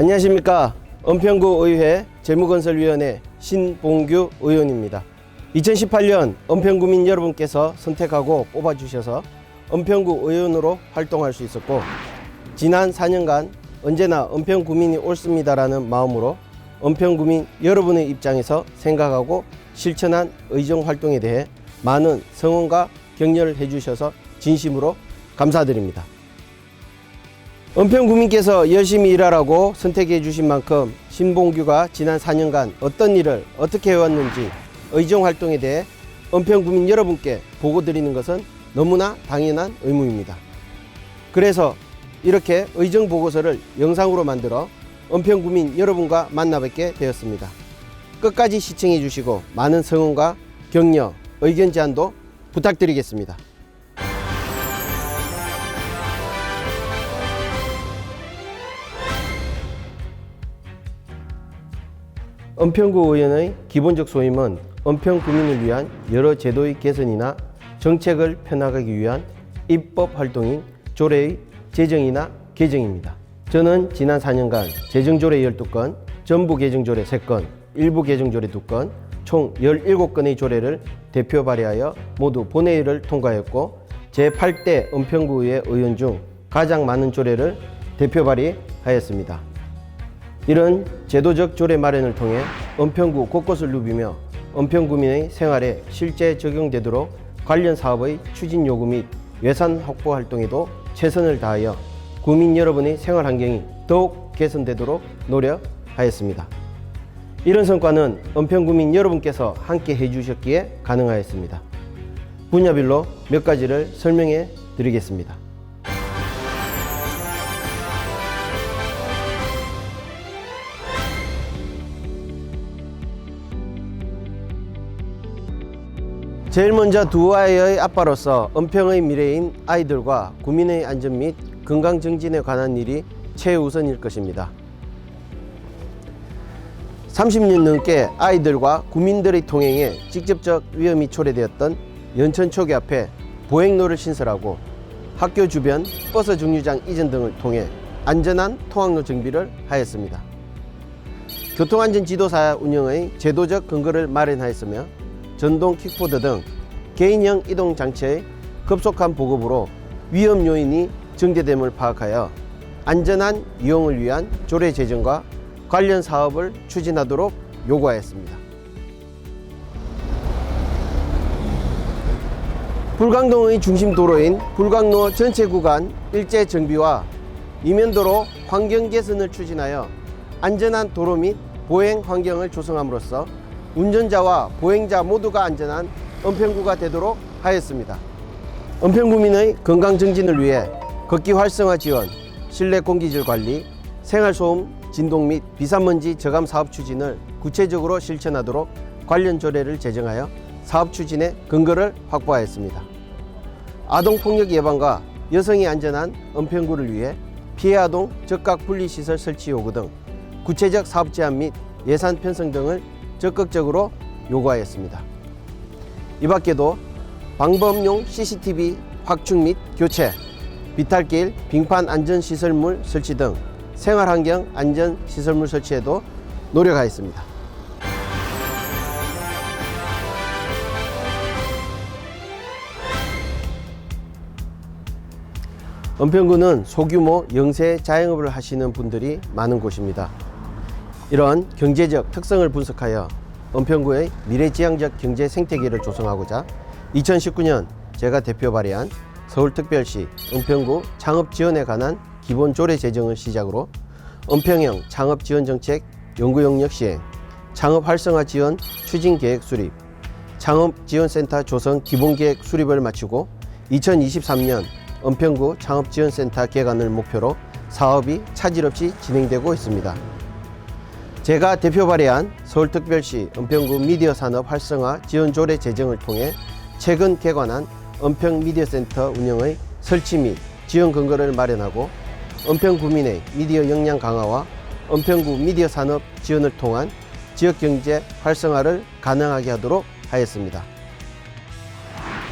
안녕하십니까. 은평구 의회 재무건설위원회 신봉규 의원입니다. 2018년 은평구민 여러분께서 선택하고 뽑아주셔서 은평구 의원으로 활동할 수 있었고 지난 4년간 언제나 은평구민이 옳습니다라는 마음으로 은평구민 여러분의 입장에서 생각하고 실천한 의정 활동에 대해 많은 성원과 격려를 해주셔서 진심으로 감사드립니다. 은평구민께서 열심히 일하라고 선택해 주신 만큼 신봉규가 지난 4년간 어떤 일을 어떻게 해왔는지 의정 활동에 대해 은평구민 여러분께 보고 드리는 것은 너무나 당연한 의무입니다. 그래서 이렇게 의정 보고서를 영상으로 만들어 은평구민 여러분과 만나 뵙게 되었습니다. 끝까지 시청해 주시고 많은 성원과 격려, 의견 제안도 부탁드리겠습니다. 은평구 의원의 기본적 소임은 은평 구민을 위한 여러 제도의 개선이나 정책을 펴나가기 위한 입법 활동인 조례의 제정이나 개정입니다. 저는 지난 4년간 제정조례 12건, 전부 개정조례 3건, 일부 개정조례 2건, 총 17건의 조례를 대표 발의하여 모두 본회의를 통과했고 제8대 은평구의 의원 중 가장 많은 조례를 대표 발의하였습니다. 이런 제도적 조례 마련을 통해 은평구 곳곳을 누비며 은평구민의 생활에 실제 적용되도록 관련 사업의 추진 요구 및 예산 확보 활동에도 최선을 다하여 구민 여러분의 생활 환경이 더욱 개선되도록 노력하였습니다. 이런 성과는 은평구민 여러분께서 함께 해주셨기에 가능하였습니다. 분야별로 몇 가지를 설명해 드리겠습니다. 제일 먼저 두 아이의 아빠로서 은평의 미래인 아이들과 구민의 안전 및 건강 증진에 관한 일이 최우선일 것입니다. 30년 넘게 아이들과 구민들의 통행에 직접적 위험이 초래되었던 연천 초기 앞에 보행로를 신설하고 학교 주변 버스 정류장 이전 등을 통해 안전한 통학로 정비를 하였습니다. 교통안전 지도사 운영의 제도적 근거를 마련하였으며 전동 킥보드 등 개인형 이동 장치의 급속한 보급으로 위험 요인이 증대됨을 파악하여 안전한 이용을 위한 조례 제정과 관련 사업을 추진하도록 요구하였습니다. 불광동의 중심 도로인 불광로 전체 구간 일제 정비와 이면도로 환경 개선을 추진하여 안전한 도로 및 보행 환경을 조성함으로써 운전자와 보행자 모두가 안전한 은평구가 되도록 하였습니다. 은평구민의 건강 증진을 위해 걷기 활성화 지원, 실내 공기질 관리, 생활소음 진동 및 비산먼지 저감 사업 추진을 구체적으로 실천하도록 관련 조례를 제정하여 사업 추진의 근거를 확보하였습니다. 아동폭력 예방과 여성이 안전한 은평구를 위해 피해 아동 적각 분리시설 설치 요구 등 구체적 사업 제안 및 예산 편성 등을 적극적으로 요구하였습니다. 이 밖에도 방범용 CCTV 확충 및 교체, 비탈길, 빙판 안전시설물 설치 등 생활환경 안전시설물 설치에도 노력하였습니다. 은평구는 소규모 영세 자영업을 하시는 분들이 많은 곳입니다. 이런 경제적 특성을 분석하여 은평구의 미래지향적 경제 생태계를 조성하고자 2019년 제가 대표 발의한 서울특별시 은평구 창업 지원에 관한 기본 조례 제정을 시작으로 은평형 창업 지원 정책 연구 영역 시행, 창업 활성화 지원 추진 계획 수립, 창업 지원센터 조성 기본 계획 수립을 마치고 2023년 은평구 창업 지원센터 개관을 목표로 사업이 차질 없이 진행되고 있습니다. 제가 대표 발의한 서울특별시 은평구 미디어 산업 활성화 지원 조례 제정을 통해 최근 개관한 은평 미디어 센터 운영의 설치 및 지원 근거를 마련하고 은평 구민의 미디어 역량 강화와 은평구 미디어 산업 지원을 통한 지역 경제 활성화를 가능하게 하도록 하였습니다.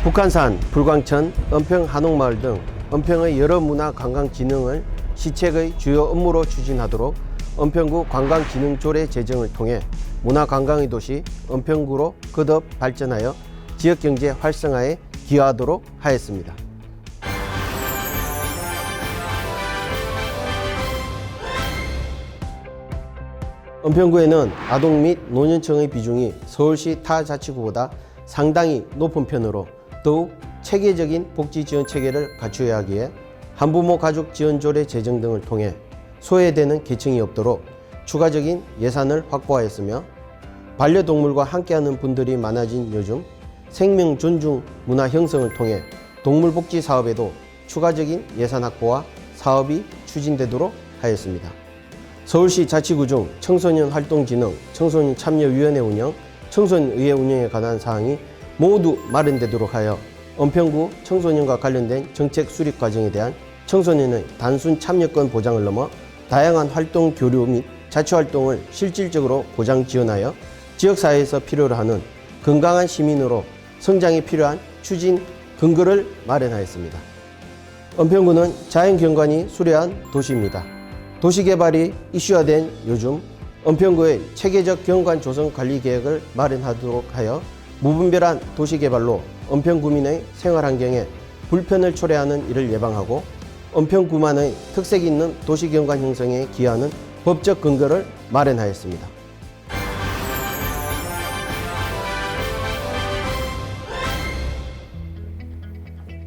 북한산, 불광천, 은평 한옥마을 등 은평의 여러 문화 관광 진흥을 시책의 주요 업무로 추진하도록 은평구 관광진흥조례 제정을 통해 문화관광의 도시 은평구로 거듭 발전하여 지역경제 활성화에 기여하도록 하였습니다. 은평구에는 아동 및 노년층의 비중이 서울시 타 자치구보다 상당히 높은 편으로 더욱 체계적인 복지 지원 체계를 갖추어야 하기에 한부모 가족 지원 조례 제정 등을 통해 소외되는 계층이 없도록 추가적인 예산을 확보하였으며 반려동물과 함께하는 분들이 많아진 요즘 생명 존중 문화 형성을 통해 동물복지 사업에도 추가적인 예산 확보와 사업이 추진되도록 하였습니다. 서울시 자치구 중 청소년 활동진흥, 청소년 참여위원회 운영, 청소년의회 운영에 관한 사항이 모두 마련되도록 하여 은평구 청소년과 관련된 정책 수립 과정에 대한 청소년의 단순 참여권 보장을 넘어 다양한 활동 교류 및 자치 활동을 실질적으로 보장 지원하여 지역사회에서 필요로 하는 건강한 시민으로 성장이 필요한 추진 근거를 마련하였습니다. 은평구는 자연경관이 수려한 도시입니다. 도시개발이 이슈화된 요즘 은평구의 체계적 경관 조성 관리 계획을 마련하도록 하여 무분별한 도시개발로 은평구민의 생활 환경에 불편을 초래하는 일을 예방하고 은평구만의 특색 있는 도시경관 형성에 기여하는 법적 근거를 마련하였습니다.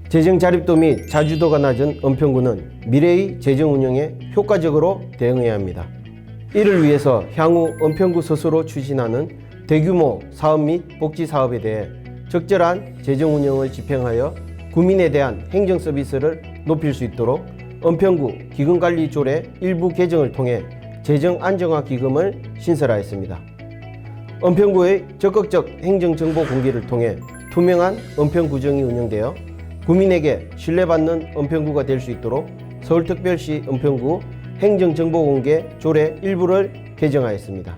재정 자립도 및 자주도가 낮은 은평구는 미래의 재정 운영에 효과적으로 대응해야 합니다. 이를 위해서 향후 은평구 스스로 추진하는 대규모 사업 및 복지 사업에 대해 적절한 재정 운영을 집행하여 구민에 대한 행정 서비스를 높일 수 있도록 은평구 기금관리조례 일부 개정을 통해 재정 안정화 기금을 신설하였습니다. 은평구의 적극적 행정정보 공개를 통해 투명한 은평구정이 운영되어 구민에게 신뢰받는 은평구가 될 수 있도록 서울특별시 은평구 행정정보공개 조례 일부를 개정하였습니다.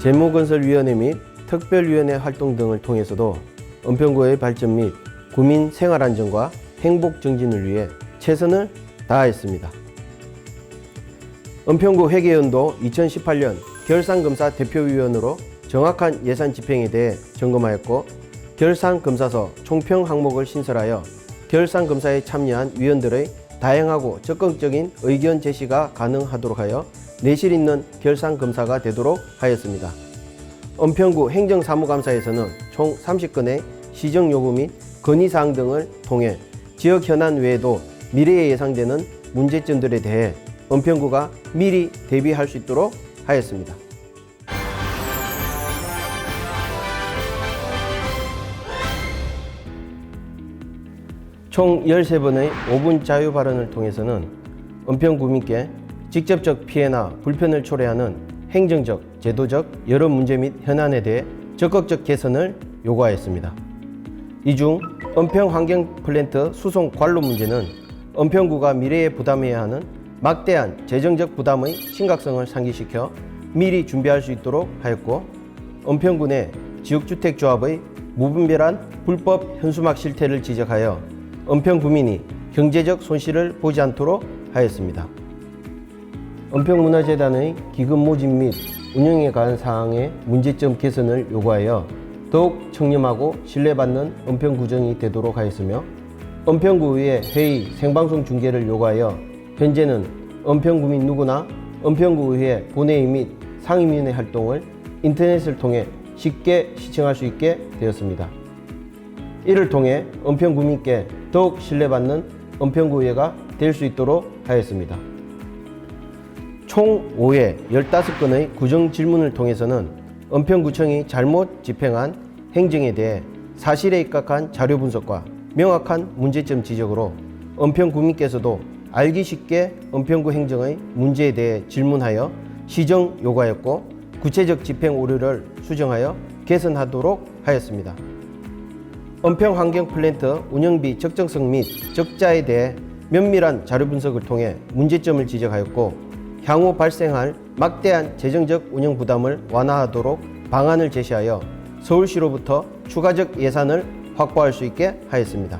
재무건설위원회 및 특별위원회 활동 등을 통해서도 은평구의 발전 및 구민 생활 안정과 행복 정진을 위해 최선을 다하였습니다. 은평구 회계연도 2018년 결산검사 대표위원으로 정확한 예산 집행에 대해 점검하였고 결산검사서 총평 항목을 신설하여 결산검사에 참여한 위원들의 다양하고 적극적인 의견 제시가 가능하도록 하여 내실 있는 결산 검사가 되도록 하였습니다. 은평구 행정사무감사에서는 총 30건의 시정 요구 및 건의 사항 등을 통해 지역 현안 외에도 미래에 예상되는 문제점들에 대해 은평구가 미리 대비할 수 있도록 하였습니다. 총 13번의 5분 자유 발언을 통해서는 은평 구민께 직접적 피해나 불편을 초래하는 행정적, 제도적 여러 문제 및 현안에 대해 적극적 개선을 요구하였습니다. 이 중 은평 환경 플랜트 수송 관로 문제는 은평구가 미래에 부담해야 하는 막대한 재정적 부담의 심각성을 상기시켜 미리 준비할 수 있도록 하였고 은평구 내 지역주택조합의 무분별한 불법 현수막 실태를 지적하여 은평 구민이 경제적 손실을 보지 않도록 하였습니다. 은평문화재단의 기금 모집 및 운영에 관한 사항의 문제점 개선을 요구하여 더욱 청렴하고 신뢰받는 은평구정이 되도록 하였으며 은평구의회 회의 생방송 중계를 요구하여 현재는 은평구민 누구나 은평구의회 본회의 및 상임위원회 활동을 인터넷을 통해 쉽게 시청할 수 있게 되었습니다. 이를 통해 은평구민께 더욱 신뢰받는 은평구의회가 될 수 있도록 하였습니다. 총 5회 15건의 구정 질문을 통해서는 은평구청이 잘못 집행한 행정에 대해 사실에 입각한 자료 분석과 명확한 문제점 지적으로 은평구민께서도 알기 쉽게 은평구 행정의 문제에 대해 질문하여 시정 요구하였고 구체적 집행 오류를 수정하여 개선하도록 하였습니다. 은평 환경 플랜트 운영비 적정성 및 적자에 대해 면밀한 자료 분석을 통해 문제점을 지적하였고 향후 발생할 막대한 재정적 운영 부담을 완화하도록 방안을 제시하여 서울시로부터 추가적 예산을 확보할 수 있게 하였습니다.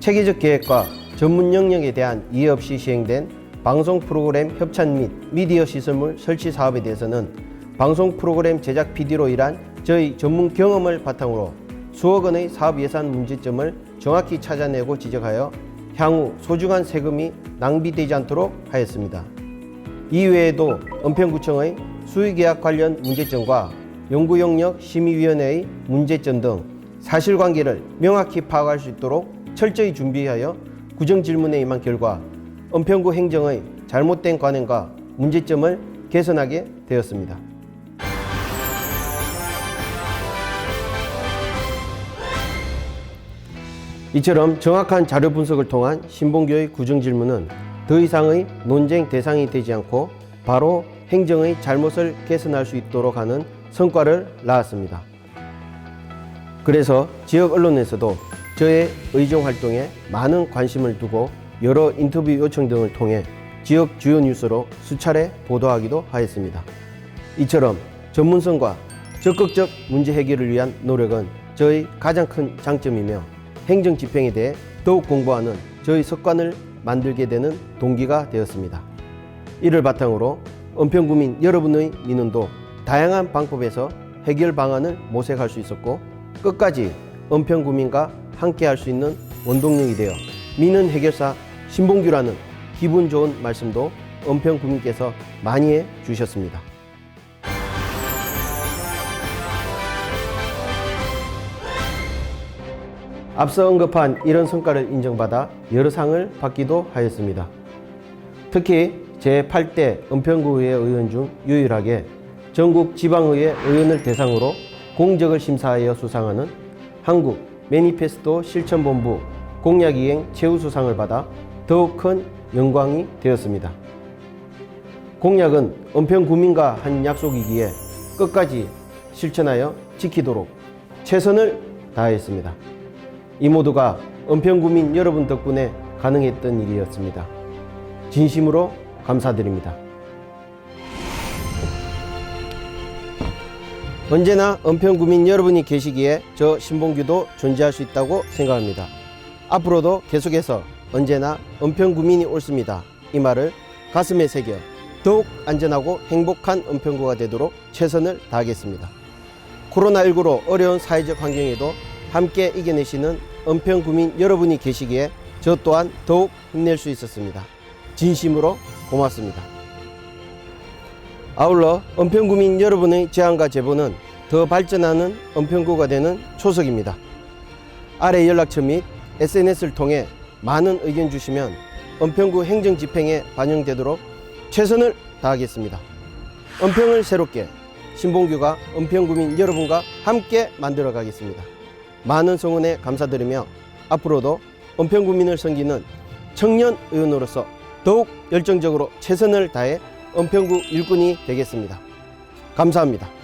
체계적 계획과 전문 영역에 대한 이해 없이 시행된 방송 프로그램 협찬 및 미디어 시설물 설치 사업에 대해서는 방송 프로그램 제작 PD로 일한 저희 전문 경험을 바탕으로 수억 원의 사업 예산 문제점을 정확히 찾아내고 지적하여 향후 소중한 세금이 낭비되지 않도록 하였습니다. 이외에도 은평구청의 수의계약 관련 문제점과 연구영역 심의위원회의 문제점 등 사실관계를 명확히 파악할 수 있도록 철저히 준비하여 구정질문에 임한 결과 은평구 행정의 잘못된 관행과 문제점을 개선하게 되었습니다. 이처럼 정확한 자료 분석을 통한 신봉교의 구정 질문은 더 이상의 논쟁 대상이 되지 않고 바로 행정의 잘못을 개선할 수 있도록 하는 성과를 낳았습니다. 그래서 지역 언론에서도 저의 의정 활동에 많은 관심을 두고 여러 인터뷰 요청 등을 통해 지역 주요 뉴스로 수차례 보도하기도 하였습니다. 이처럼 전문성과 적극적 문제 해결을 위한 노력은 저의 가장 큰 장점이며 행정 집행에 대해 더욱 공부하는 저희 습관을 만들게 되는 동기가 되었습니다. 이를 바탕으로 은평구민 여러분의 민원도 다양한 방법에서 해결 방안을 모색할 수 있었고 끝까지 은평구민과 함께 할 수 있는 원동력이 되어 민원 해결사 신봉규라는 기분 좋은 말씀도 은평구민께서 많이 해 주셨습니다. 앞서 언급한 이런 성과를 인정받아 여러 상을 받기도 하였습니다. 특히 제8대 은평구의회 의원 중 유일하게 전국 지방의회 의원을 대상으로 공적을 심사하여 수상하는 한국 매니페스토 실천본부 공약이행 최우수상을 받아 더욱 큰 영광이 되었습니다. 공약은 은평구민과 한 약속이기에 끝까지 실천하여 지키도록 최선을 다했습니다. 이 모두가 은평구민 여러분 덕분에 가능했던 일이었습니다. 진심으로 감사드립니다. 언제나 은평구민 여러분이 계시기에 저 신봉규도 존재할 수 있다고 생각합니다. 앞으로도 계속해서 언제나 은평구민이 옳습니다. 이 말을 가슴에 새겨 더욱 안전하고 행복한 은평구가 되도록 최선을 다하겠습니다. 코로나19로 어려운 사회적 환경에도 함께 이겨내시는 은평구민 여러분이 계시기에 저 또한 더욱 힘낼 수 있었습니다. 진심으로 고맙습니다. 아울러 은평구민 여러분의 제안과 제보는 더 발전하는 은평구가 되는 초석입니다. 아래 연락처 및 SNS를 통해 많은 의견 주시면 은평구 행정 집행에 반영되도록 최선을 다하겠습니다. 은평을 새롭게 신봉규가 은평구민 여러분과 함께 만들어 가겠습니다. 많은 성원에 감사드리며 앞으로도 은평구민을 섬기는 청년 의원으로서 더욱 열정적으로 최선을 다해 은평구 일꾼이 되겠습니다. 감사합니다.